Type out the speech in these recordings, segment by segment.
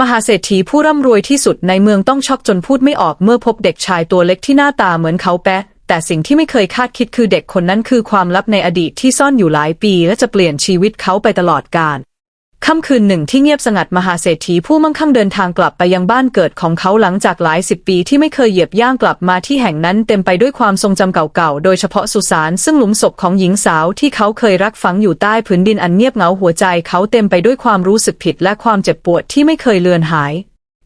มหาเศรษฐีผู้ร่ำรวยที่สุดในเมืองต้องช็อกจนพูดไม่ออกเมื่อพบเด็กชายตัวเล็กที่หน้าตาเหมือนเขาแปะ แต่สิ่งที่ไม่เคยคาดคิดคือเด็กคนนั้นคือความลับในอดีตที่ซ่อนอยู่หลายปีและจะเปลี่ยนชีวิตเขาไปตลอดกาล ค่ำคืนหนึ่งที่เงียบสงัดมหาเศรษฐีผู้มั่งคั่งเดินทางกลับไปยังบ้านเกิดของเขาหลังจากหลายสิบปีที่ไม่เคยเหยียบย่างกลับมาที่แห่งนั้นเต็มไปด้วยความทรงจำเก่าๆ โดยเฉพาะสุสานซึ่งหลุมศพของหญิงสาวที่เขาเคยรักฝังอยู่ใต้ผืนดินอันเงียบเหงาหัวใจเขาเต็มไปด้วยความรู้สึกผิดและความเจ็บปวดที่ไม่เคยเลือนหาย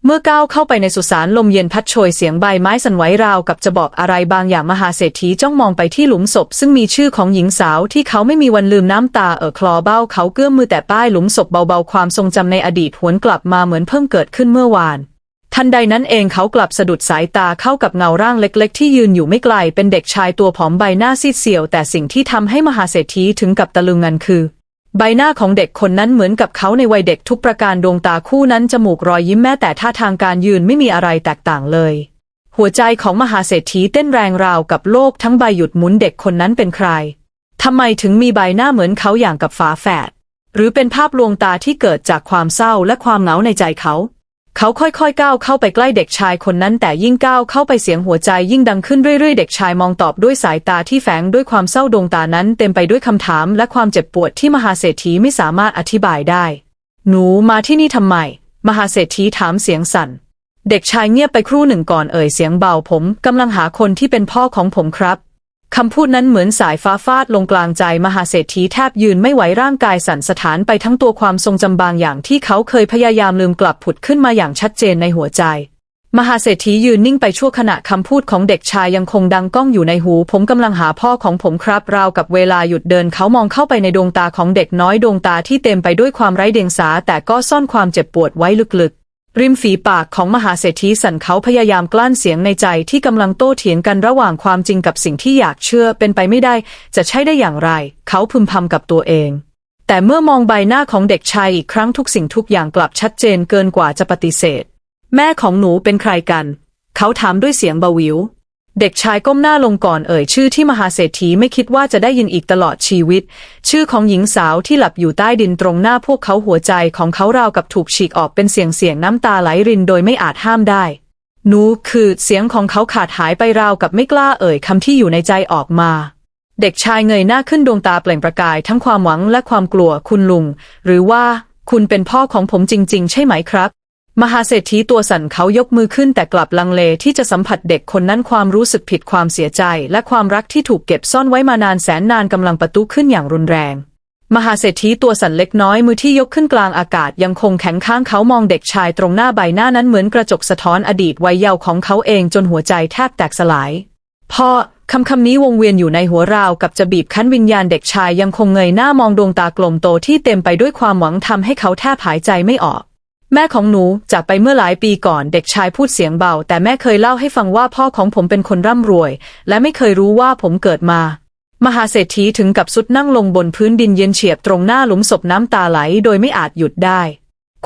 เมื่อก้าวเข้าไปในสุสานลมเย็นพัดโชยเสียงใบไม้สั่นไหวราวกับจะบอกอะไรบางอย่างมหาเศรษฐีจ้องมองไปที่หลุมศพ ซึ่งมีชื่อของหญิงสาวที่เขาไม่มีวันลืมน้ำตาเอ่อคลอเบ้าเขาเกื้อมมือแต่ป้ายหลุมศพเบาๆความทรงจำในอดีตหวนกลับมาเหมือนเพิ่งเกิดขึ้นเมื่อวานทันใดนั้นเองเขากลับสะดุดสายตาเข้ากับเงาร่างเล็กๆ ที่ยืนอยู่ไม่ไกลเป็นเด็กชายตัวผอมใบหน้าซีดเซียว แต่สิ่งที่ทำให้มหาเศรษฐีถึงกับตะลึงงันคือ ใบหน้าของเด็กคนนั้นเหมือนกับเขาในวัยเด็กทุกประการดวงตาคู่นั้นจมูกรอยยิ้มแม้แต่ท่าทางการยืนไม่มีอะไรแตกต่างเลย หัวใจของมหาเศรษฐีเต้นแรงราวกับโลกทั้งใบหยุดหมุนเด็กคนนั้นเป็นใครทำไมถึงมีใบหน้าเหมือนเขาอย่างกับฝาแฝดหรือเป็นภาพลวงตาที่เกิดจากความเศร้าและความเหงาในใจเขา เขาค่อยๆก้าวเข้าไปใกล้เด็กชายคนนั้นแต่ยิ่งก้าวเข้าไปเสียงหัวใจยิ่งดังขึ้นเรื่อยๆ เด็กชายมองตอบด้วยสายตาที่แฝงด้วยความเศร้าดวงตานั้นเต็มไปด้วยคำถามและความเจ็บปวดที่มหาเศรษฐีไม่สามารถอธิบายได้ หนูมาที่นี่ทำไม มหาเศรษฐีถามเสียงสั่น เด็กชายเงียบไปครู่หนึ่งก่อนเอ่ยเสียงเบาผมกำลังหาคนที่เป็นพ่อของผมครับ คำพูดนั้นเหมือนสายฟ้าฟาดลงกลางใจมหาเศรษฐีแทบยืนไม่ไหวร่างกายสั่นสะท้านไปทั้งตัวความทรงจำบางอย่างที่เขาเคยพยายามลืมกลับผุดขึ้นมาอย่างชัดเจนในหัวใจ มหาเศรษฐียืนนิ่งไปชั่วขณะคำพูดของเด็กชายยังคงดังก้องอยู่ในหู ผมกำลังหาพ่อของผมครับราวกับเวลาหยุดเดินเขามองเข้าไปในดวงตาของเด็กน้อยดวงตาที่เต็มไปด้วยความไร้เดียงสาแต่ก็ซ่อนความเจ็บปวดไว้ลึกๆ ริมฝีปากของมหาเศรษฐีสั่นเขาพยายามกลั้นเสียงในใจที่กำลังโต้เถียงกันระหว่างความจริงกับสิ่งที่อยากเชื่อเป็นไปไม่ได้ จะใช่ได้อย่างไร เขาพึมพำกับตัวเอง แต่เมื่อมองใบหน้าของเด็กชายอีกครั้งทุกสิ่งทุกอย่างกลับชัดเจนเกินกว่าจะปฏิเสธ แม่ของหนูเป็นใครกัน เขาถามด้วยเสียงเบาหวิว เด็กชายก้มหน้าลงก่อนเอ่ยชื่อที่มหาเศรษฐีไม่คิดว่าจะได้ยินอีกตลอดชีวิต ชื่อของหญิงสาวที่หลับอยู่ใต้ดินตรงหน้าพวกเขาหัวใจของเขาราวกับถูกฉีกออกเป็นเสียงเสียงน้ำตาไหลรินโดยไม่อาจห้ามได้หนูคือเสียงของเขาขาดหายไปราวกับไม่กล้าเอ่ยคำที่อยู่ในใจออกมา เด็กชายเงยหน้าขึ้นดวงตาเปล่งประกายทั้งความหวังและความกลัวคุณลุง หรือว่าคุณเป็นพ่อของผมจริง ๆ ใช่ไหมครับ มหาเศรษฐีตัวสั่นเขายกมือขึ้นแต่กลับลังเลที่จะสัมผัสเด็กคนนั้นความรู้สึกผิดความเสียใจ และความรักที่ถูกเก็บซ่อนไว้มานานแสนนานกำลังประตุขึ้นอย่างรุนแรง มหาเศรษฐีตัวสั่นเล็กน้อยมือที่ยกขึ้นกลางอากาศยังคงแข็งข้างเขามองเด็กชายตรงหน้าใบหน้านั้นเหมือนกระจกสะท้อนอดีตวัยเยาว์ของเขาเองจนหัวใจแทบแตกสลายพ่อคำคำนี้วงเวียนอยู่ในหัวราวกับจะบีบคั้นวิญญาณเด็กชายยังคงเงยหน้ามองดวงตากลมโตที่เต็มไปด้วยความหวังทำให้เขาแทบหายใจไม่ออก แม่ของหนูจากไปเมื่อหลายปีก่อนเด็กชายพูดเสียงเบา แต่แม่เคยเล่าให้ฟังว่าพ่อของผมเป็นคนร่ำรวย และไม่เคยรู้ว่าผมเกิดมา มหาเศรษฐีถึงกับสุดนั่งลงบนพื้นดินเย็นเฉียบตรงหน้าหลุมศพน้ำตาไหลโดยไม่อาจหยุดได้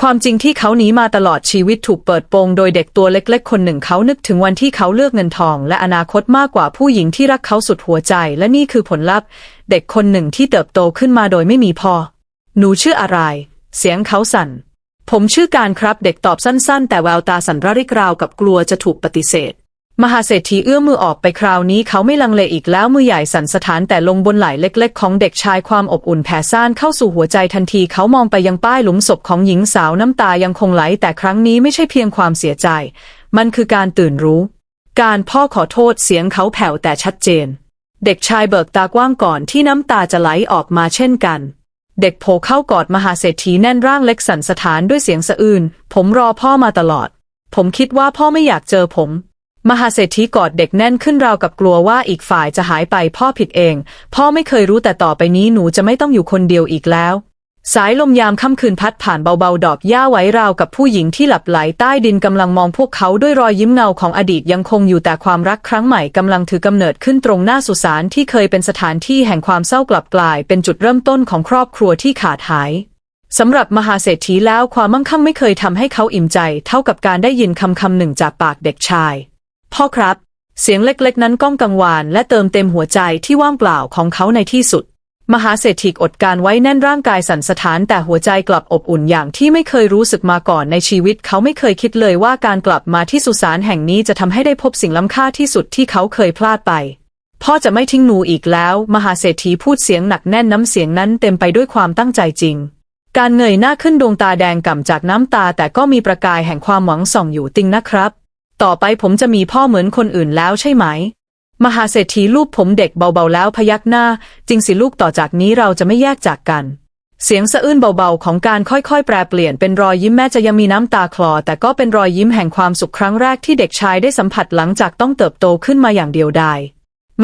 ความจริงที่เขาหนีมาตลอดชีวิตถูกเปิดโปงโดยเด็กตัวเล็กๆ คนหนึ่งเขานึกถึงวันที่เขาเลือกเงินทอง และอนาคตมากกว่าผู้หญิงที่รักเขาสุดหัวใจ และนี่คือผลลัพธ์ เด็กคนหนึ่งที่เติบโตขึ้นมาโดยไม่มีพ่อหนูชื่ออะไร เสียงเขาสั่น ผมชื่อการครับเด็กตอบสั้นๆ แต่แววตาสั่นระริกราวกับกลัวจะถูกปฏิเสธ มหาเศรษฐีเอื้อมมือออกไปคราวนี้เขาไม่ลังเลอีกแล้วมือใหญ่สั่นสถานแต่ลงบนไหล่เล็กๆ ของเด็กชายความอบอุ่นแผ่ซ่านเข้าสู่หัวใจทันทีเขามองไปยังป้ายหลุมศพของหญิงสาวน้ำตายังคงไหลแต่ครั้งนี้ไม่ใช่เพียงความเสียใจ มันคือการตื่นรู้ การพ่อขอโทษเสียงเขาแผ่วแต่ชัดเจน เด็กชายเบิกตากว้างก่อนที่น้ำตาจะไหลออกมาเช่นกัน เด็กโผล่เข้ากอดมหาเศรษฐีแน่นร่างเล็กสันสถานด้วยเสียงสะอื้นผมรอพ่อมาตลอด ผมคิดว่าพ่อไม่อยากเจอผม มหาเศรษฐีกอดเด็กแน่นขึ้นราวกับกลัวว่าอีกฝ่ายจะหายไปพ่อผิดเอง พ่อไม่เคยรู้แต่ต่อไปนี้หนูจะไม่ต้องอยู่คนเดียวอีกแล้ว สายลมยามค่ำคืนพัดผ่านเบาๆ ดอกหญ้าไว้ราวกับผู้หญิงที่หลับไหลใต้ดินกำลังมองพวกเขาด้วยรอยยิ้มเงาของอดีตยังคงอยู่แต่ความรักครั้งใหม่กำลังถือกำเนิดขึ้นตรงหน้าสุสานที่เคยเป็นสถานที่แห่งความเศร้ากลับกลาย เป็นจุดเริ่มต้นของครอบครัวที่ขาดหายสำหรับมหาเศรษฐีแล้วความมั่งคั่งไม่เคยทำให้เขาอิ่มใจ เท่ากับการได้ยินคำคำหนึ่งจากปากเด็กชาย พ่อครับ เสียงเล็กๆ นั้นก้องกังวานและเติมเต็มหัวใจที่ว่างเปล่าของเขาในที่สุด มหาเศรษฐีอดการไว้แน่นร่างกายสั่นสะท้านแต่หัวใจกลับอบอุ่นอย่างที่ไม่เคยรู้สึกมาก่อนในชีวิต เขาไม่เคยคิดเลยว่าการกลับมาที่สุสานแห่งนี้จะทำให้ได้พบสิ่งล้ำค่าที่สุดที่เขาเคยพลาดไป พ่อจะไม่ทิ้งหนูอีกแล้ว มหาเศรษฐีพูดเสียงหนักแน่นน้ำเสียงนั้นเต็มไปด้วยความตั้งใจจริง การเงยหน้าขึ้นดวงตาแดงก่ำจากน้ำตา แต่ก็มีประกายแห่งความหวังส่องอยู่ติงนะครับ ต่อไปผมจะมีพ่อเหมือนคนอื่นแล้วใช่ไหม มหาเศรษฐีลูบผมเด็กเบาๆแล้วพยักหน้า จริงสิลูกต่อจากนี้เราจะไม่แยกจากกัน เสียงสะอื้นเบาๆ ของการค่อยๆ แปรเปลี่ยนเป็นรอยยิ้มแม้จะยังมีน้ำตาคลอ แต่ก็เป็นรอยยิ้มแห่งความสุขครั้งแรกที่เด็กชายได้สัมผัสหลังจากต้องเติบโตขึ้นมาอย่างเดียวดาย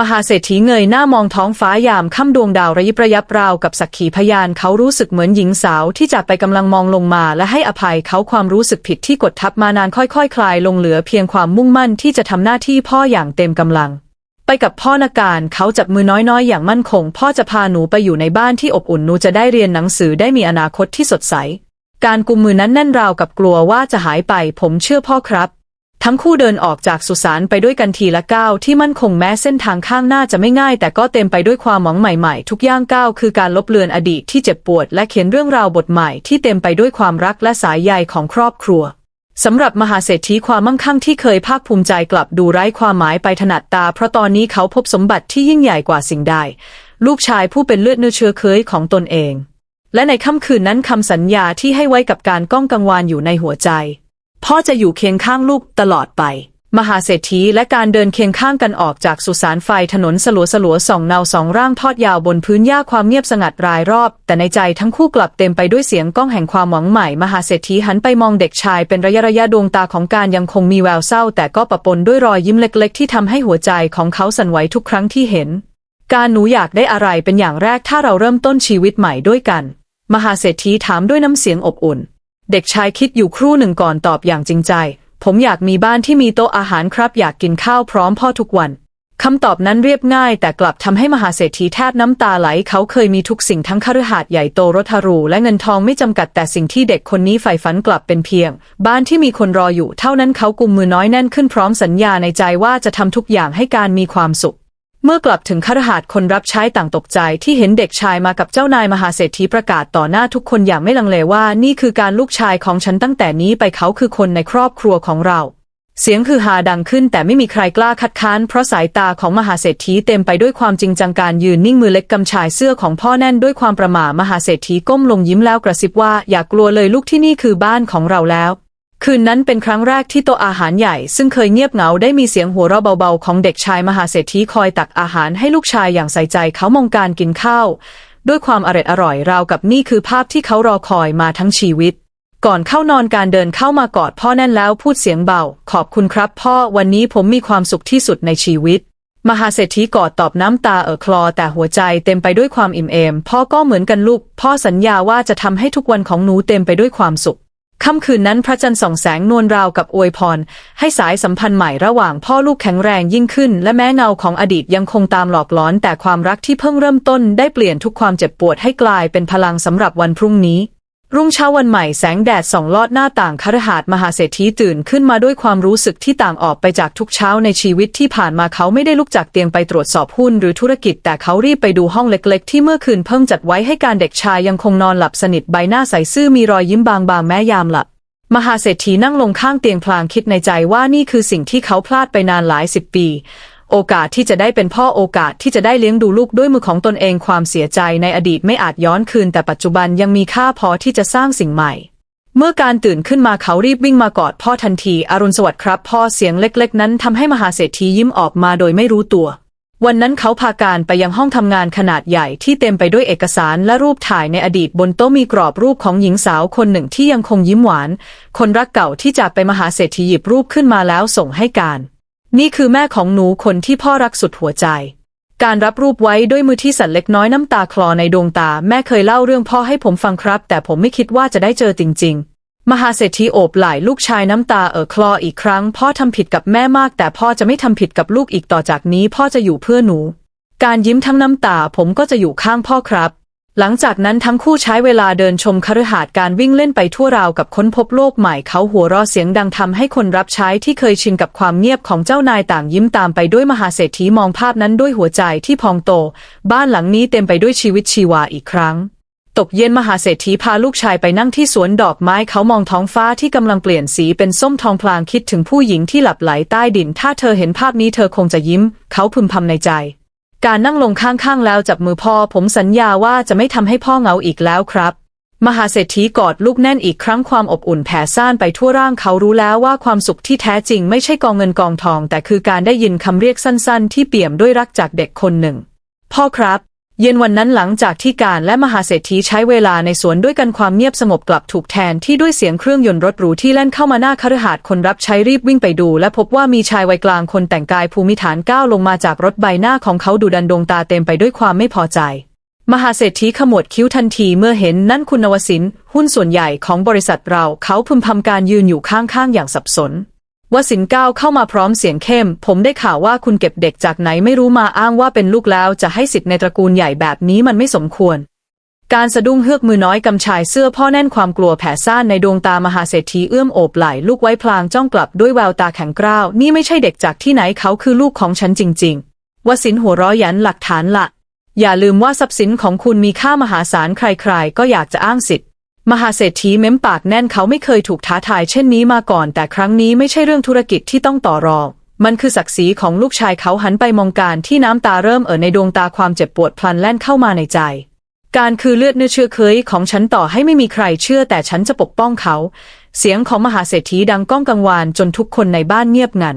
มหาเศรษฐีเงยหน้ามองท้องฟ้ายามค่ำดวงดาวระยิบระยับราวกับสักขีพยานเขารู้สึกเหมือนหญิงสาวที่จากไปกำลังมองลงมาและให้อภัยเขาความรู้สึกผิดที่กดทับมานานค่อยๆคคลายลงเหลือเพียงความมุ่งมั่นที่จะทำหน้าที่พ่ออย่างเต็มกำลัง กับพ่อนาการเขาจับมือน้อยๆ อย่างมั่นคง พ่อจะพาหนูไปอยู่ในบ้านที่อบอุ่นหนูจะได้เรียนหนังสือได้มีอนาคตที่สดใส การกุมมือนั้นแน่นราวกับกลัวว่าจะหายไป ผมเชื่อพ่อครับ ทั้งคู่เดินออกจากสุสานไปด้วยกันทีละก้าวที่มั่นคงแม้เส้นทางข้างหน้าจะไม่ง่าย แต่ก็เต็มไปด้วยความหวังใหม่ๆ ทุกย่างก้าวคือการลบเลือนอดีตที่เจ็บปวด และเขียนเรื่องราวบทใหม่ที่เต็มไปด้วยความรักและสายใยของครอบครัว สำหรับมหาเศรษฐีความมั่งคั่งที่เคยภาคภูมิใจกลับดูไร้ความหมายไปถนัดตา เพราะตอนนี้เขาพบสมบัติที่ยิ่งใหญ่กว่าสิ่งใด ลูกชายผู้เป็นเลือดเนื้อเชื้อเคยของตนเอง และในค่ำคืนนั้นคำสัญญาที่ให้ไว้กับการก้องกังวานอยู่ในหัวใจ พ่อจะอยู่เคียงข้างลูกตลอดไป มหาเศรษฐีและการเดินเคียงข้างกันออกจากสุสานไฟถนนสลัวสลัวสองเนาสองร่างทอดยาวบนพื้นหญ้าความเงียบสงัดรายรอบ แต่ในใจทั้งคู่กลับเต็มไปด้วยเสียงก้องแห่งความหวังใหม่ มหาเศรษฐีหันไปมองเด็กชายเป็นระยะระยะดวงตาของการยังคงมีแววเศร้า แต่ก็ปะปนด้วยรอยยิ้มเล็ก ๆ ที่ทำให้หัวใจของเขาสั่นไหวทุกครั้งที่เห็น การหนูอยากได้อะไรเป็นอย่างแรกถ้าเราเริ่มต้นชีวิตใหม่ด้วยกัน มหาเศรษฐีถามด้วยน้ำเสียงอบอุ่น เด็กชายคิดอยู่ครู่หนึ่งก่อนตอบอย่างจริงใจ ผมอยากมีบ้านที่มีโต๊ะอาหารครับ อยากกินข้าวพร้อมพ่อทุกวันคำตอบนั้นเรียบง่าย แต่กลับทำให้มหาเศรษฐีแทบน้ำตาไหล เขาเคยมีทุกสิ่งทั้งคฤหาสน์ใหญ่โตรถหรูและเงินทองไม่จำกัดแต่สิ่งที่เด็กคนนี้ใฝ่ฝันกลับเป็นเพียง บ้านที่มีคนรออยู่ เท่านั้นเขากุมมือน้อยแน่นขึ้นพร้อมสัญญาในใจว่าจะทำทุกอย่างให้การมีความสุข เมื่อกลับถึงคฤหาสน์คนรับใช้ต่างตกใจที่เห็นเด็กชายมากับเจ้านายมหาเศรษฐีประกาศต่อหน้าทุกคนอย่างไม่ลังเลว่านี่คือการลูกชายของฉันตั้งแต่นี้ไปเขาคือคนในครอบครัวของเรา เสียงคือฮาดังขึ้นแต่ไม่มีใครกล้าคัดค้านเพราะสายตาของมหาเศรษฐีเต็มไปด้วยความจริงจังการยืนนิ่งมือเล็กกำชายเสื้อของพ่อแน่นด้วยความประหม่ามหาเศรษฐีก้มลงยิ้มแล้วกระซิบว่าอย่ากกลัวเลยลูกที่นี่คือบ้านของเราแล้ว คืนนั้นเป็นครั้งแรกที่โต๊ะอาหารใหญ่ซึ่งเคยเงียบเหงาได้มีเสียงหัวเราะเบาๆ ของเด็กชายมหาเศรษฐีคอยตักอาหารให้ลูกชายอย่างใส่ใจเขามองการกินข้าว ด้วยความอร็ดอร่อยราวกับนี่คือภาพที่เขารอคอยมาทั้งชีวิต ก่อนเข้านอนการเดินเข้ามากอดพ่อแน่นแล้วพูดเสียงเบา ขอบคุณครับ พ่อวันนี้ผมมีความสุขที่สุดในชีวิต มหาเศรษฐีกอดตอบน้ำตาเอ่อคลอ แต่หัวใจเต็มไปด้วยความอิ่มเอม พ่อก็เหมือนกันลูก พ่อสัญญาว่าจะทำให้ทุกวันของหนูเต็มไปด้วยความสุข ค่ำคืนนั้นพระจันทร์ส่องแสงนวลราวกับอวยพร ให้สายสัมพันธ์ใหม่ระหว่างพ่อลูกแข็งแรงยิ่งขึ้น และแม้เงาของอดีตยังคงตามหลอกหลอน แต่ความรักที่เพิ่งเริ่มต้นได้เปลี่ยนทุกความเจ็บปวดให้กลายเป็นพลังสำหรับวันพรุ่งนี้ รุ่งเช้าวันใหม่แสงแดดส่องลอดหน้าต่างคฤหาสน์มหาเศรษฐีตื่นขึ้นมาด้วยความรู้สึกที่ต่างออกไปจากทุกเช้าในชีวิตที่ผ่านมาเขาไม่ได้ลุกจากเตียงไปตรวจสอบหุ้นหรือธุรกิจ แต่เขารีบไปดูห้องเล็ก ๆ ที่เมื่อคืนเพิ่งจัดไว้ให้การเด็กชายยังคงนอนหลับสนิทใบหน้าใสซื่อมีรอยยิ้มบางๆแม้ยามหลับมหาเศรษฐีนั่งลงข้างเตียงพลางคิดในใจว่านี่คือสิ่งที่เขาพลาดไปนานหลายสิบปี โอกาสที่จะได้เป็นพ่อโอกาสที่จะได้เลี้ยงดูลูกด้วยมือของตนเองความเสียใจในอดีตไม่อาจย้อนคืน แต่ปัจจุบันยังมีค่าพอที่จะสร้างสิ่งใหม่ เมื่อการตื่นขึ้นมาเขารีบวิ่งมากอดพ่อทันทีอรุณสวัสดิ์ครับ พ่อเสียงเล็กๆ นั้นทำให้มหาเศรษฐียิ้มออกมาโดยไม่รู้ตัว วันนั้นเขาพาการไปยังห้องทำงานขนาดใหญ่ที่เต็มไปด้วยเอกสารและรูปถ่ายในอดีตบนโต๊ะมีกรอบรูปของหญิงสาวคนหนึ่งที่ยังคงยิ้มหวาน คนรักเก่าที่จากไปมหาเศรษฐีหยิบรูปขึ้นมาแล้วส่งให้การ นี่คือแม่ของหนูคนที่พ่อรักสุดหัวใจ การรับรูปไว้ด้วยมือที่สั่นเล็กน้อยน้ำตาคลอในดวงตา แม่เคยเล่าเรื่องพ่อให้ผมฟังครับ แต่ผมไม่คิดว่าจะได้เจอจริง ๆ มหาเศรษฐีโอบไหล่ลูกชายน้ำตาเอ่อคลออีกครั้ง พ่อทำผิดกับแม่มาก แต่พ่อจะไม่ทำผิดกับลูกอีกต่อจากนี้ พ่อจะอยู่เพื่อหนู การยิ้มทั้งน้ำตาผมก็จะอยู่ข้างพ่อครับ หลังจากนั้นทั้งคู่ใช้เวลาเดินชมคฤหาสน์การวิ่งเล่นไปทั่วราวกับค้นพบโลกใหม่เขาหัวเราะเสียงดังทำให้คนรับใช้ที่เคยชินกับความเงียบของเจ้านายต่างยิ้มตามไปด้วยมหาเศรษฐีมองภาพนั้นด้วยหัวใจที่พองโต บ้านหลังนี้เต็มไปด้วยชีวิตชีวาอีกครั้ง ตกเย็นมหาเศรษฐีพาลูกชายไปนั่งที่สวนดอกไม้เขามองท้องฟ้าที่กำลังเปลี่ยนสีเป็นส้มทองพลางคิดถึงผู้หญิงที่หลับไหลใต้ดิน ถ้าเธอเห็นภาพนี้เธอคงจะยิ้ม เขาพึมพำในใจ การนั่งลงข้างๆแล้วจับมือพ่อ ผมสัญญาว่าจะไม่ทำให้พ่อเหงาอีกแล้วครับ มหาเศรษฐีกอดลูกแน่นอีกครั้งความอบอุ่นแผ่ซ่านไปทั่วร่างเขารู้แล้วว่าความสุขที่แท้จริงไม่ใช่กองเงินกองทอง แต่คือการได้ยินคำเรียกสั้นๆ ที่เปี่ยมด้วยรักจากเด็กคนหนึ่ง พ่อครับ เย็นวันนั้นหลังจากที่การและมหาเศรษฐีใช้เวลาในสวนด้วยกันความเงียบสงบกลับถูกแทนที่ด้วยเสียงเครื่องยนต์รถหรูที่แล่นเข้ามาหน้าคฤหาสน์คนรับใช้รีบวิ่งไปดู และพบว่ามีชายวัยกลางคนแต่งกายภูมิฐานก้าวลงมาจากรถใบหน้าของเขาดูดันดวงตาเต็มไปด้วยความไม่พอใจ มหาเศรษฐีขมวดคิ้วทันทีเมื่อเห็นนั่นคุณนวสิน หุ้นส่วนใหญ่ของบริษัทเราเขาพึมพำการยืนอยู่ข้างๆอย่างสับสน วสินก้าวเข้ามาพร้อมเสียงเข้ม ผมได้ข่าวว่าคุณเก็บเด็กจากไหนไม่รู้มาอ้างว่าเป็นลูกแล้ว จะให้สิทธิ์ในตระกูลใหญ่แบบนี้มันไม่สมควร การสะดุ้งเฮือกมือน้อยกำชายเสื้อพ่อแน่นความกลัวแผ่ซ่านในดวงตามหาเศรษฐีเอื้อมโอบไหล่ลูกไว้พลางจ้องกลับด้วยแววตาแข็งกร้าว นี่ไม่ใช่เด็กจากที่ไหนเขาคือลูกของฉันจริง ๆ วสินหัวร้อยันหลักฐานละอย่าลืมว่าทรัพย์สินของคุณมีค่ามหาศาลใคร ๆ ก็อยากจะอ้างสิทธิ์ มหาเศรษฐีเม้มปากแน่นเขาไม่เคยถูกท้าทายเช่นนี้มาก่อน แต่ครั้งนี้ไม่ใช่เรื่องธุรกิจที่ต้องต่อรอง มันคือศักดิ์ศรีของลูกชายเขาหันไปมองการที่น้ำตาเริ่มเอ่อในดวงตาความเจ็บปวดพลันแล่นเข้ามาในใจ การคือเลือดเนื้อเชื้อเคยของฉันต่อให้ไม่มีใครเชื่อแต่ฉันจะปกป้องเขา เสียงของมหาเศรษฐีดังก้องกังวานจนทุกคนในบ้านเงียบงัน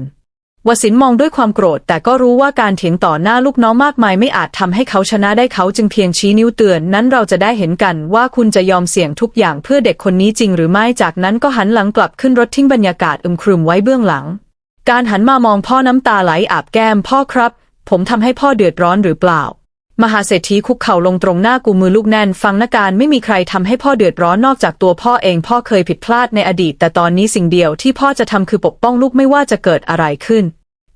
วสินมองด้วยความโกรธ แต่ก็รู้ว่าการเถียงต่อหน้าลูกน้องมากมายไม่อาจทำให้เขาชนะได้เขาจึงเพียงชี้นิ้วเตือน นั้นเราจะได้เห็นกันว่าคุณจะยอมเสี่ยงทุกอย่างเพื่อเด็กคนนี้จริงหรือไม่จากนั้นก็หันหลังกลับขึ้นรถทิ้งบรรยากาศอึมครึมไว้เบื้องหลัง การหันมามองพ่อน้ำตาไหลอาบแก้มพ่อครับ ผมทำให้พ่อเดือดร้อนหรือเปล่า มหาเศรษฐีคุกเข่าลงตรงหน้ากูมือลูกแน่น ฟังนาการไม่มีใครทำให้พ่อเดือดร้อนนอกจากตัวพ่อเองพ่อเคยผิดพลาดในอดีต แต่ตอนนี้สิ่งเดียวที่พ่อจะทำคือปกป้องลูกไม่ว่าจะเกิดอะไรขึ้น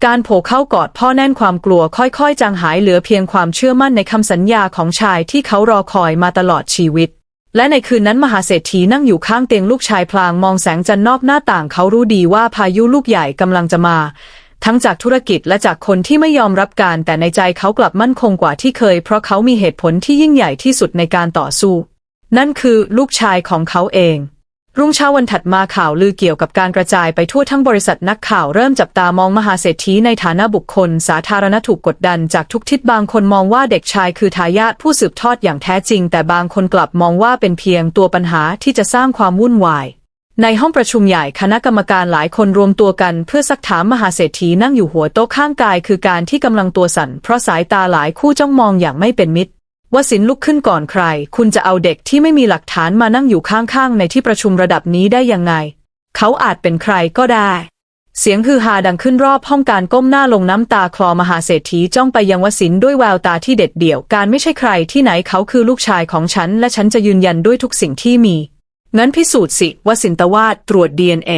การโผล่เข้ากอดพ่อแน่นความกลัวค่อยๆ จางหายเหลือเพียงความเชื่อมั่นในคำสัญญาของชายที่เขารอคอยมาตลอดชีวิต และในคืนนั้นมหาเศรษฐีนั่งอยู่ข้างเตียงลูกชายพลางมองแสงจันทร์นอกหน้าต่างเขารู้ดีว่าพายุลูกใหญ่กำลังจะมา ทั้งจากธุรกิจและจากคนที่ไม่ยอมรับการ แต่ในใจเขากลับมั่นคงกว่าที่เคย เพราะเขามีเหตุผลที่ยิ่งใหญ่ที่สุดในการต่อสู้ นั่นคือลูกชายของเขาเอง รุ่งเช้าวันถัดมาข่าวลือเกี่ยวกับการกระจายไปทั่วทั้งบริษัทนักข่าวเริ่มจับตามองมหาเศรษฐีในฐานะบุคคล สาธารณะถูกกดดันจากทุกทิศบางคนมองว่าเด็กชายคือทายาทผู้สืบทอดอย่างแท้จริง แต่บางคนกลับมองว่าเป็นเพียงตัวปัญหาที่จะสร้างความวุ่นวาย ในห้องประชุมใหญ่คณะกรรมการหลายคนรวมตัวกันเพื่อซักถามมหาเศรษฐีนั่งอยู่หัวโต๊ะข้างกายคือการที่กำลังตัวสั่นเพราะสายตาหลายคู่จ้องมองอย่างไม่เป็นมิตรวสินลุกขึ้นก่อนใคร คุณจะเอาเด็กที่ไม่มีหลักฐานมานั่งอยู่ข้างๆ ในที่ประชุมระดับนี้ได้ยังไง เขาอาจเป็นใครก็ได้ เสียงฮือฮาดังขึ้นรอบห้องการก้มหน้าลงน้ำตาคลอมหาเศรษฐีจ้องไปยังวสินด้วยแววตาที่เด็ดเดี่ยว การไม่ใช่ใครที่ไหนเขาคือลูกชายของฉัน และฉันจะยืนยันด้วยทุกสิ่งที่มี งั้นพิสูจน์สิว่าสินตวาดตรวจ DNA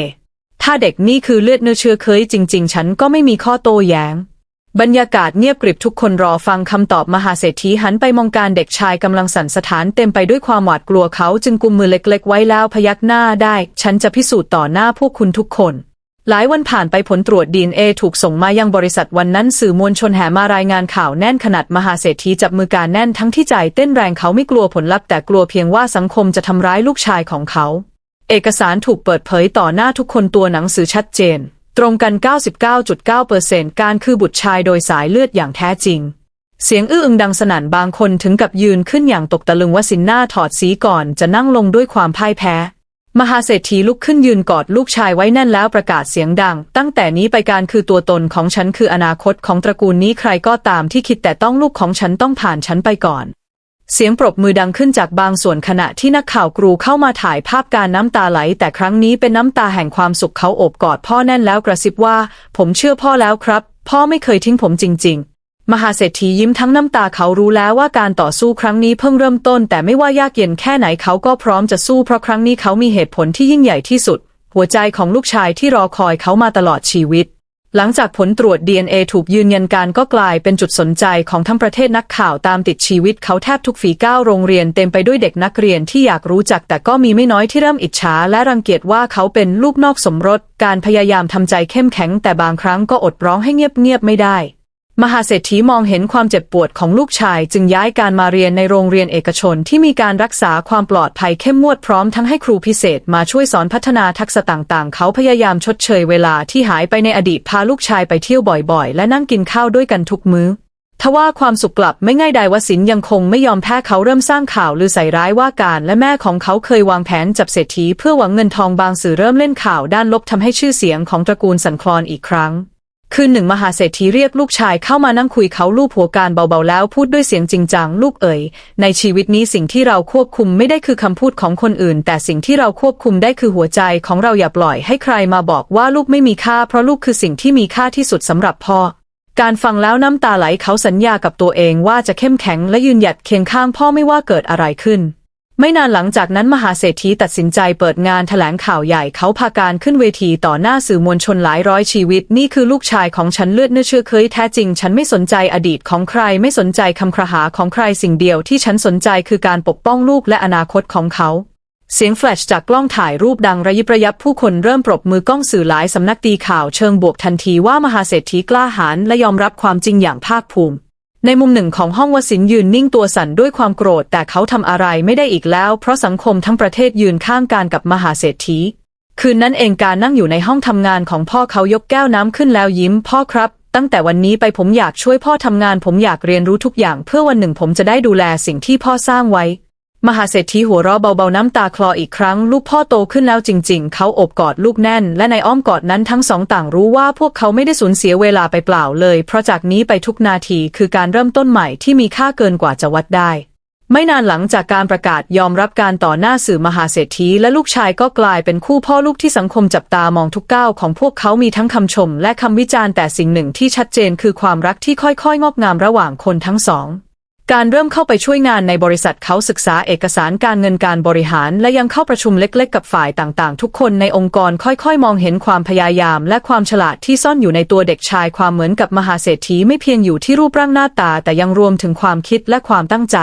ถ้าเด็กนี่คือเลือดเนื้อเชื้อเคยจริง ๆ ฉันก็ไม่มีข้อโต้แย้ง บรรยากาศเงียบกริบทุกคนรอฟังคำตอบมหาเศรษฐีหันไปมองการเด็กชายกำลังสั่นสถานเต็มไปด้วยความหวาดกลัวเขาจึงกุมมือเล็ก ๆ ไว้แล้วพยักหน้าได้ ฉันจะพิสูจน์ต่อหน้าพวกคุณทุกคน หลายวันผ่านไปผลตรวจดีเอถูกส่งมายังบริษัทวันนั้นสื่อมวลชนแห่มารายงานข่าวแน่นขนาดมหาเศรษฐีจับมือการแน่นทั้งที่ใจเต้นแรงเขาไม่กลัวผลลัพธ์แต่กลัวเพียงว่าสังคมจะทำร้ายลูกชายของเขา เอกสารถูกเปิดเผยต่อหน้าทุกคนตัวหนังสือชัดเจน ตรงกัน 99.9%การคือบุตรชายโดยสายเลือดอย่างแท้จริง เสียงอื้ออึงดังสนั่นบางคนถึงกับยืนขึ้นอย่างตกตะลึงว่าสินหน้าถอดสีก่อนจะนั่งลงด้วยความพ่ายแพ้ มหาเศรษฐีลุกขึ้นยืนกอดลูกชายไว้แน่นแล้วประกาศเสียงดัง ตั้งแต่นี้ไปการคือตัวตนของฉันคืออนาคตของตระกูลนี้ใครก็ตามที่คิดแต่ต้องลูกของฉันต้องผ่านฉันไปก่อน เสียงปรบมือดังขึ้นจากบางส่วนขณะที่นักข่าวกรูเข้ามาถ่ายภาพการน้ำตาไหล แต่ครั้งนี้เป็นน้ำตาแห่งความสุขเขาโอบกอดพ่อแน่นแล้วกระซิบว่า ผมเชื่อพ่อแล้วครับ พ่อไม่เคยทิ้งผมจริง ๆ มหาเศรษฐียิ้มทั้งน้ำตาเขารู้แล้วว่าการต่อสู้ครั้งนี้เพิ่งเริ่มต้น แต่ไม่ว่ายากเย็นแค่ไหนเขาก็พร้อมจะสู้เพราะครั้งนี้เขามีเหตุผลที่ยิ่งใหญ่ที่สุด หัวใจของลูกชายที่รอคอยเขามาตลอดชีวิต หลังจากผลตรวจ DNA ถูกยืนยันการก็กลายเป็นจุดสนใจของทั้งประเทศนักข่าวตามติดชีวิตเขาแทบทุกฝีก้าวโรงเรียนเต็มไปด้วยเด็กนักเรียนที่อยากรู้จัก แต่ก็มีไม่น้อยที่เริ่มอิจฉาและรังเกียจว่าเขาเป็นลูกนอกสมรส การพยายามทำใจเข้มแข็ง แต่บางครั้งก็อดร้องให้เงียบๆไม่ได้ มหาเศรษฐีมองเห็นความเจ็บปวดของลูกชาย จึงย้ายการมาเรียนในโรงเรียนเอกชนที่มีการรักษาความปลอดภัยเข้มงวดพร้อมทั้งให้ครูพิเศษมาช่วยสอนพัฒนาทักษะต่างๆ เขาพยายามชดเชยเวลาที่หายไปในอดีตพาลูกชายไปเที่ยวบ่อยๆ และนั่งกินข้าวด้วยกันทุกมื้อทว่าความสุขกลับไม่ง่ายใดวสินยังคงไม่ยอมแพ้เขาเริ่มสร้างข่าวลือใส่ร้ายว่าการ และแม่ของเขาเคยวางแผนจับเศรษฐีเพื่อหวังเงินทองบางสื่อเริ่มเล่นข่าวด้านลบทำให้ชื่อเสียงของตระกูลสันคลอนอีกครั้ง คืนหนึ่งมหาเศรษฐีเรียกลูกชายเข้ามานั่งคุยเขาลูบหัวการเบาๆแล้วพูดด้วยเสียงจริงจังลูกเอ๋ยในชีวิตนี้สิ่งที่เราควบคุมไม่ได้คือคำพูดของคนอื่น แต่สิ่งที่เราควบคุมได้คือหัวใจของเราอย่าปล่อยให้ใครมาบอกว่าลูกไม่มีค่า เพราะลูกคือสิ่งที่มีค่าที่สุดสำหรับพ่อการฟังแล้วน้ำตาไหลเขาสัญญากับตัวเองว่าจะเข้มแข็งและยืนหยัดเคียงข้างพ่อไม่ว่าเกิดอะไรขึ้น ไม่นานหลังจากนั้นมหาเศรษฐีตัดสินใจเปิดงานแถลงข่าวใหญ่เขาพาการขึ้นเวทีต่อหน้าสื่อมวลชนหลายร้อยชีวิต นี่คือลูกชายของฉันเลือดเนื้อเชื่อเคยแท้จริง ฉันไม่สนใจอดีตของใครไม่สนใจคำครหาของใครสิ่งเดียวที่ฉันสนใจคือการปกป้องลูกและอนาคตของเขาเสียงแฟลชจากกล้องถ่ายรูปดังระยิบระยับผู้คนเริ่มปรบมือกล้องสื่อหลายสำนักตีข่าวเชิงบวกทันทีว่ามหาเศรษฐีกล้าหาญและยอมรับความจริงอย่างภาคภูมิ ในมุมหนึ่งของห้องวสินยืนนิ่งตัวสั่นด้วยความโกรธ แต่เขาทำอะไรไม่ได้อีกแล้ว เพราะสังคมทั้งประเทศยืนข้างการกับมหาเศรษฐี คืนนั้นเองการนั่งอยู่ในห้องทำงานของพ่อเขายกแก้วน้ำขึ้นแล้วยิ้ม พ่อครับ ตั้งแต่วันนี้ไปผมอยากช่วยพ่อทำงาน ผมอยากเรียนรู้ทุกอย่าง เพื่อวันหนึ่งผมจะได้ดูแลสิ่งที่พ่อสร้างไว้ มหาเศรษฐีหัวเราะเบาๆน้ำตาคลออีกครั้ง ลูกพ่อโตขึ้นแล้วจริง ๆ เขาอบกอดลูกแน่น และในอ้อมกอดนั้นทั้งสองต่างรู้ว่าพวกเขาไม่ได้สูญเสียเวลาไปเปล่าเลย เพราะจากนี้ไปทุกนาทีคือการเริ่มต้นใหม่ที่มีค่าเกินกว่าจะวัดได้ ไม่นานหลังจากการประกาศยอมรับการต่อหน้าสื่อมหาเศรษฐีและลูกชายก็กลายเป็นคู่พ่อลูกที่สังคมจับตามองทุกก้าวของพวกเขามีทั้งคำชม และคำวิจารณ์แต่สิ่งหนึ่งที่ชัดเจนคือความรักที่ค่อยๆ งอกงามระหว่างคนทั้งสอง การเริ่มเข้าไปช่วยงานในบริษัทเขาศึกษาเอกสารการเงินการบริหาร และยังเข้าประชุมเล็กๆ กับฝ่ายต่างๆ ทุกคนในองค์กรค่อยๆ มองเห็นความพยายาม และความฉลาดที่ซ่อนอยู่ในตัวเด็กชายความเหมือนกับมหาเศรษฐีไม่เพียงอยู่ที่รูปร่างหน้าตา แต่ยังรวมถึงความคิดและความตั้งใจ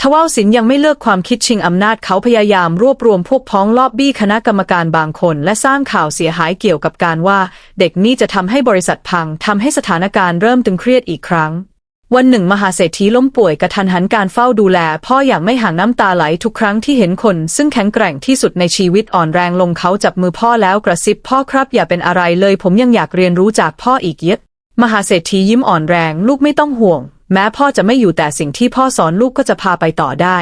ทว่าสินยังไม่เลิกความคิดชิงอำนาจเขาพยายามรวบรวมพวกพ้องลอบบี้คณะกรรมการบางคน และสร้างข่าวเสียหายเกี่ยวกับการว่า เด็กนี่จะทำให้บริษัทพังทำให้สถานการณ์เริ่มตึงเครียดอีกครั้ง วันหนึ่งมหาเศรษฐีล้มป่วยกระทันหันการเฝ้าดูแล พ่ออย่างไม่ห่างน้ำตาไหลทุกครั้งที่เห็นคน ซึ่งแข็งแกร่งที่สุดในชีวิตอ่อนแรงลงเขาจับมือพ่อแล้วกระซิบพ่อครับอย่าเป็นอะไรเลย ผมยังอยากเรียนรู้จากพ่ออีกเยอะมหาเศรษฐียิ้มอ่อนแรง ลูกไม่ต้องห่วง แม้พ่อจะไม่อยู่แต่สิ่งที่พ่อสอนลูกก็จะพาไปต่อได้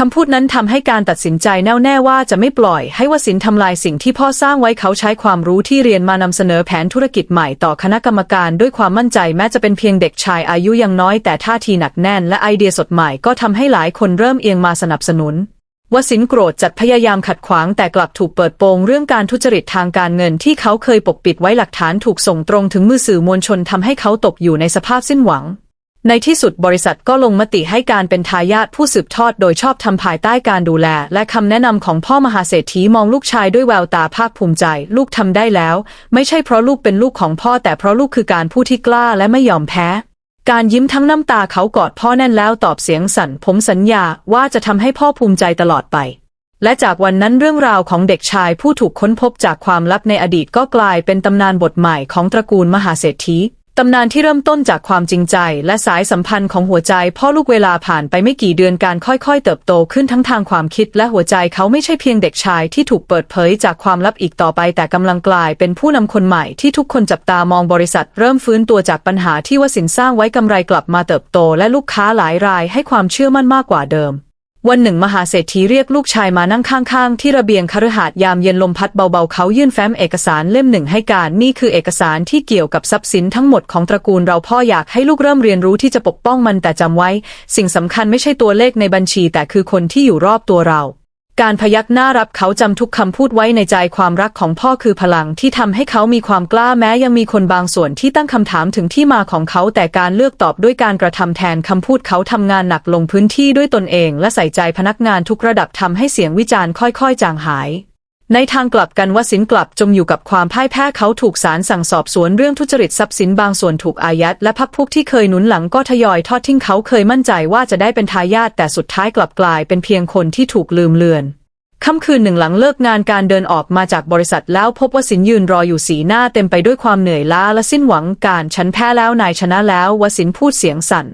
คำพูดนั้นทำให้การตัดสินใจแน่วแน่ว่าจะไม่ปล่อยให้วสินทำลายสิ่งที่พ่อสร้างไว้เขาใช้ความรู้ที่เรียนมานำเสนอแผนธุรกิจใหม่ต่อคณะกรรมการด้วยความมั่นใจแม้จะเป็นเพียงเด็กชายอายุยังน้อยแต่ท่าทีหนักแน่นและไอเดียสดใหม่ก็ทำให้หลายคนเริ่มเอียงมาสนับสนุนวสินโกรธจัดพยายามขัดขวางแต่กลับถูกเปิดโปงเรื่องการทุจริตทางการเงินที่เขาเคยปกปิดไว้หลักฐานถูกส่งตรงถึงมือสื่อมวลชนทำให้เขาตกอยู่ในสภาพสิ้นหวัง ในที่สุดบริษัทก็ลงมติให้การเป็นทายาทผู้สืบทอดโดยชอบทำภายใต้การดูแล และคำแนะนำของพ่อมหาเศรษฐีมองลูกชายด้วยแววตาภาคภูมิใจ ลูกทำได้แล้ว ไม่ใช่เพราะลูกเป็นลูกของพ่อ แต่เพราะลูกคือการผู้ที่กล้าและไม่ยอมแพ้ การยิ้มทั้งน้ำตาเขากอดพ่อแน่นแล้วตอบเสียงสั่น ผมสัญญาว่าจะทำให้พ่อภูมิใจตลอดไปและจากวันนั้นเรื่องราวของเด็กชายผู้ถูกค้นพบจากความลับในอดีตก็กลายเป็นตำนานบทใหม่ของตระกูลมหาเศรษฐี ตำนานที่เริ่มต้นจากความจริงใจ และสายสัมพันธ์ของหัวใจพ่อลูกเวลาผ่านไปไม่กี่เดือนการค่อยๆ เติบโตขึ้นทั้งทางความคิดและหัวใจเขาไม่ใช่เพียงเด็กชายที่ถูกเปิดเผยจากความลับอีกต่อไป แต่กำลังกลายเป็นผู้นำคนใหม่ที่ทุกคนจับตามองบริษัท เริ่มฟื้นตัวจากปัญหาที่ว่าสินสร้างไว้กำไรกลับมาเติบโต และลูกค้าหลายรายให้ความเชื่อมั่นมากกว่าเดิม วันหนึ่งมหาเศรษฐีเรียกลูกชายมานั่งข้างๆ ที่ระเบียงคฤหาสน์ยามเย็นลมพัดเบาๆ เขายื่นแฟ้มเอกสารเล่มหนึ่งให้การนี่คือเอกสารที่เกี่ยวกับทรัพย์สินทั้งหมดของตระกูลเราพ่ออยากให้ลูกเริ่มเรียนรู้ที่จะปกป้องมันแต่จำไว้ สิ่งสำคัญไม่ใช่ตัวเลขในบัญชี แต่คือคนที่อยู่รอบตัวเรา การพยักหน้ารับเขาจำทุกคำพูดไว้ในใจความรักของพ่อคือพลังที่ทำให้เขามีความกล้าแม้ยังมีคนบางส่วนที่ตั้งคำถามถึงที่มาของเขาแต่การเลือกตอบด้วยการกระทำแทนคำพูดเขาทำงานหนักลงพื้นที่ด้วยตนเอง และใส่ใจพนักงานทุกระดับทำให้เสียงวิจารณ์ค่อยๆ จางหาย ในทางกลับกันวสินกลับจมอยู่กับความพ่ายแพ้เขาถูกศาลสั่งสอบสวนเรื่องทุจริตทรัพย์สินบางส่วนถูกอายัดและพักพวกที่เคยหนุนหลังก็ทยอยทอดทิ้งเขาเคยมั่นใจว่าจะได้เป็นทายาทแต่สุดท้ายกลับกลายเป็นเพียงคนที่ถูกลืมเลือนค่ำคืนหนึ่งหลังเลิกงานการเดินออกมาจากบริษัทแล้วพบว่าสินยืนรออยู่สีหน้าเต็มไปด้วยความเหนื่อยล้าและสิ้นหวังการฉันแพ้แล้วนายชนะแล้ววสินพูดเสียงสั่น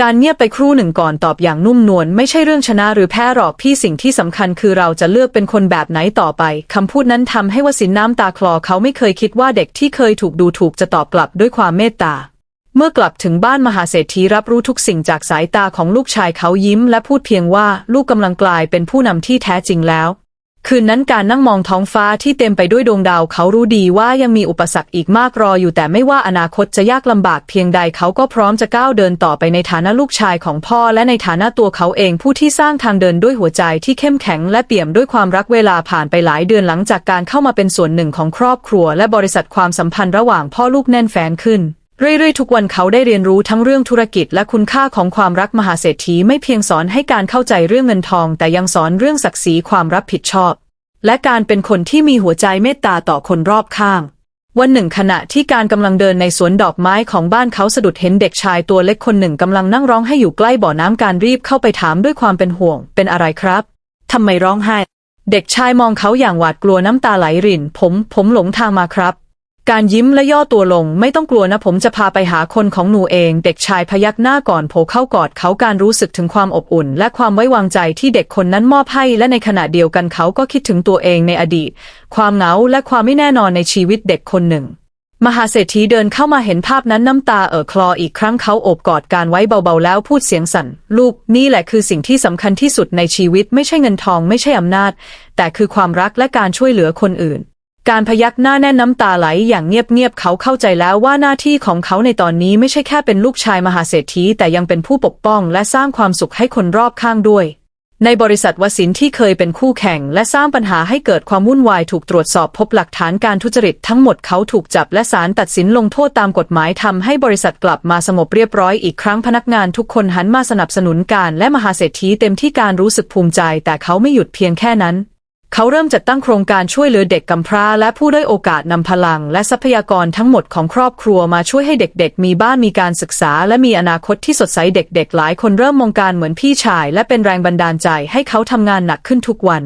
การเงียบไปครู่หนึ่งก่อนตอบอย่างนุ่มนวลไม่ใช่เรื่องชนะหรือแพ้หรอกพี่สิ่งที่สำคัญคือเราจะเลือกเป็นคนแบบไหนต่อไปคำพูดนั้นทำให้วสินน้ำตาคลอเขาไม่เคยคิดว่าเด็กที่เคยถูกดูถูกจะตอบกลับด้วยความเมตตา เมื่อกลับถึงบ้านมหาเศรษฐีรับรู้ทุกสิ่งจากสายตาของลูกชายเขายิ้มและพูดเพียงว่าลูกกำลังกลายเป็นผู้นำที่แท้จริงแล้ว คืนนั้นการนั่งมองท้องฟ้าที่เต็มไปด้วยดวงดาวเขารู้ดีว่ายังมีอุปสรรคอีกมากรออยู่แต่ไม่ว่าอนาคตจะยากลำบากเพียงใดเขาก็พร้อมจะก้าวเดินต่อไปในฐานะลูกชายของพ่อและในฐานะตัวเขาเองผู้ที่สร้างทางเดินด้วยหัวใจที่เข้มแข็งและเปี่ยมด้วยความรักเวลาผ่านไปหลายเดือนหลังจากการเข้ามาเป็นส่วนหนึ่งของครอบครัว และบริษัทความสัมพันธ์ระหว่างพ่อลูกแน่นแฟนขึ้น เรื่อยๆ ทุกวันเขาได้เรียนรู้ทั้งเรื่องธุรกิจและคุณค่าของความรักมหาเศรษฐีไม่เพียงสอนให้การเข้าใจเรื่องเงินทอง แต่ยังสอนเรื่องศักดิ์ศรีความรับผิดชอบ และการเป็นคนที่มีหัวใจเมตตาต่อคนรอบข้าง วันหนึ่งขณะที่การกำลังเดินในสวนดอกไม้ของบ้านเขาสะดุดเห็นเด็กชายตัวเล็กคนหนึ่งกำลังนั่งร้องให้อยู่ใกล้บ่อน้ำการรีบเข้าไปถามด้วยความเป็นห่วง เป็นอะไรครับทำไมร้องไห้ เด็กชายมองเขาอย่างหวาดกลัวน้ำตาไหลรินผม ผมหลงทางมาครับ การยิ้มและย่อตัวลงไม่ต้องกลัวนะผมจะพาไปหาคนของหนูเอง เด็กชายพยักหน้าก่อนโผล่เข้ากอดเขาการรู้สึกถึงความอบอุ่น และความไว้วางใจที่เด็กคนนั้นมอบให้และในขณะเดียวกันเขาก็คิดถึงตัวเองในอดีต ความเหงาและความไม่แน่นอนในชีวิตเด็กคนหนึ่ง มหาเศรษฐีเดินเข้ามาเห็นภาพนั้นน้ำตาเอ่อคลออีกครั้งเขาโอบกอดการไว้เบาๆ แล้วพูดเสียงสั่น ลูกนี่แหละคือสิ่งที่สำคัญที่สุดในชีวิตไม่ใช่เงินทองไม่ใช่อำนาจ แต่คือความรักและการช่วยเหลือคนอื่น การพยักหน้าแน่นน้ำตาไหลอย่างเงียบๆ เขาเข้าใจแล้วว่าหน้าที่ของเขาในตอนนี้ไม่ใช่แค่เป็นลูกชายมหาเศรษฐีแต่ยังเป็นผู้ปกป้องและสร้างความสุขให้คนรอบข้างด้วย ในบริษัทวสินที่เคยเป็นคู่แข่งและสร้างปัญหาให้เกิดความวุ่นวายถูกตรวจสอบพบหลักฐานการทุจริตทั้งหมดเขาถูกจับและศาลตัดสินลงโทษตามกฎหมายทำให้บริษัทกลับมาสงบเรียบร้อยอีกครั้งพนักงานทุกคนหันมาสนับสนุนการและมหาเศรษฐีเต็มที่การรู้สึกภูมิใจ แต่เขาไม่หยุดเพียงแค่นั้น เขาเริ่มจัดตั้งโครงการช่วยเหลือเด็กกำพร้า และผู้ด้อยโอกาสนำพลัง และทรัพยากรทั้งหมดของครอบครัวมาช่วยให้เด็กๆ มีบ้านมีการศึกษา และมีอนาคตที่สดใสเด็กๆ หลายคนเริ่มมองการเหมือนพี่ชาย และเป็นแรงบันดาลใจให้เขาทำงานหนักขึ้นทุกวัน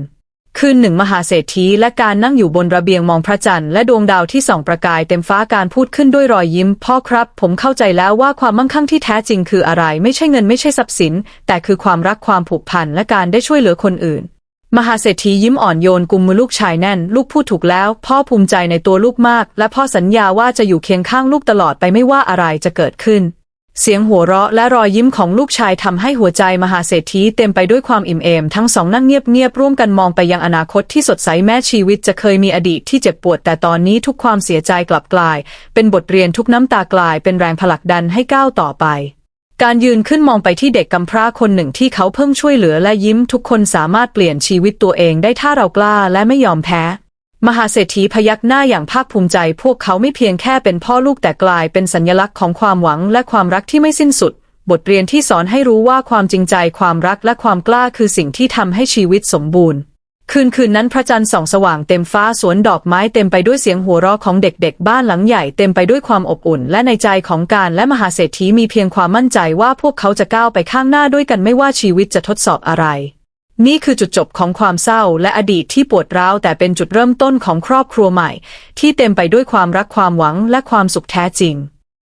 คืนหนึ่งมหาเศรษฐีและการนั่งอยู่บนระเบียงมองพระจันทร์และดวงดาวที่ส่องประกายเต็มฟ้าการพูดขึ้นด้วยรอยยิ้ม พ่อครับ ผมเข้าใจแล้วว่าความมั่งคั่งที่แท้จริงคืออะไร ไม่ใช่เงินไม่ใช่ทรัพย์สิน แต่คือความรักความผูกพันและการได้ช่วยเหลือคนอื่น มหาเศรษฐียิ้มอ่อนโยนกุมมือลูกชายแน่น ลูกพูดถูกแล้ว พ่อภูมิใจในตัวลูกมาก และพ่อสัญญาว่าจะอยู่เคียงข้างลูกตลอดไปไม่ว่าอะไรจะเกิดขึ้น เสียงหัวเราะและรอยยิ้มของลูกชายทำให้หัวใจมหาเศรษฐีเต็มไปด้วยความอิ่มเอม ทั้งสองนั่งเงียบๆร่วมกันมองไปยังอนาคตที่สดใสแม้ชีวิตจะเคยมีอดีตที่เจ็บปวด แต่ตอนนี้ทุกความเสียใจกลับกลาย เป็นบทเรียนทุกน้ำตากลายเป็นแรงผลักดันให้ก้าวต่อไป การยืนขึ้นมองไปที่เด็กกำพร้าคนหนึ่งที่เขาเพิ่งช่วยเหลือและยิ้มทุกคนสามารถเปลี่ยนชีวิตตัวเองได้ถ้าเรากล้าและไม่ยอมแพ้ มหาเศรษฐีพยักหน้าอย่างภาคภูมิใจ พวกเขาไม่เพียงแค่เป็นพ่อลูกแต่กลายเป็นสัญลักษณ์ของความหวังและความรักที่ไม่สิ้นสุด บทเรียนที่สอนให้รู้ว่าความจริงใจความรักและความกล้าคือสิ่งที่ทำให้ชีวิตสมบูรณ์ คืนคืนนั้นพระจันทร์ส่องสว่างเต็มฟ้าสวนดอกไม้เต็มไปด้วยเสียงหัวเราะของเด็กๆ บ้านหลังใหญ่เต็มไปด้วยความอบอุ่น และในใจของการและมหาเศรษฐีมีเพียงความมั่นใจว่าพวกเขาจะก้าวไปข้างหน้าด้วยกันไม่ว่าชีวิตจะทดสอบอะไร นี่คือจุดจบของความเศร้าและอดีตที่ปวดร้าวแต่เป็นจุดเริ่มต้นของครอบครัวใหม่ ที่เต็มไปด้วยความรักความหวังและความสุขแท้จริง